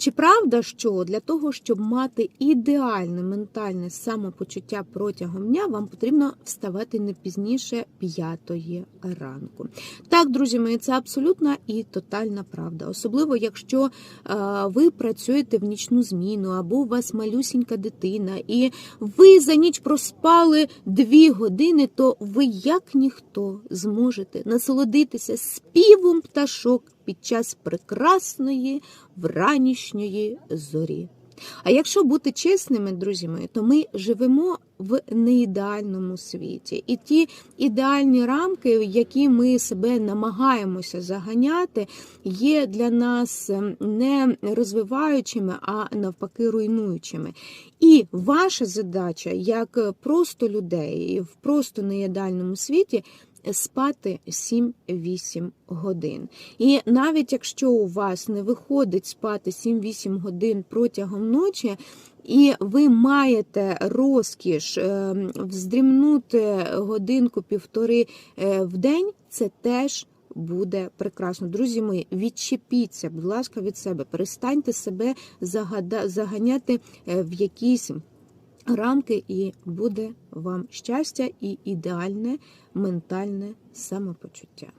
Чи правда, що для того, щоб мати ідеальне ментальне самопочуття протягом дня, вам потрібно вставати не пізніше п'ятої ранку? Так, друзі мої, це абсолютна і тотальна правда. Особливо, якщо е, ви працюєте в нічну зміну, або у вас малюсінька дитина, і ви за ніч проспали дві години, то ви як ніхто зможете насолодитися співом пташок під час прекрасної вранішньої зорі. А якщо бути чесними, друзі мої, то ми живемо в неідеальному світі. І ті ідеальні рамки, в які ми себе намагаємося заганяти, є для нас ем, не розвиваючими, а навпаки руйнуючими. І ваша задача, як просто людей в просто неідеальному світі, спати 7-8 годин. І навіть якщо у вас не виходить спати 7-8 годин протягом ночі, і ви маєте розкіш е, вздрімнути годинку-півтори е, в день, це теж буде прекрасно. Друзі мої, відчепіться, будь ласка, від себе. Перестаньте себе заганяти е, в якісь рамки, і буде вам щастя і ідеальне ментальне самопочуття.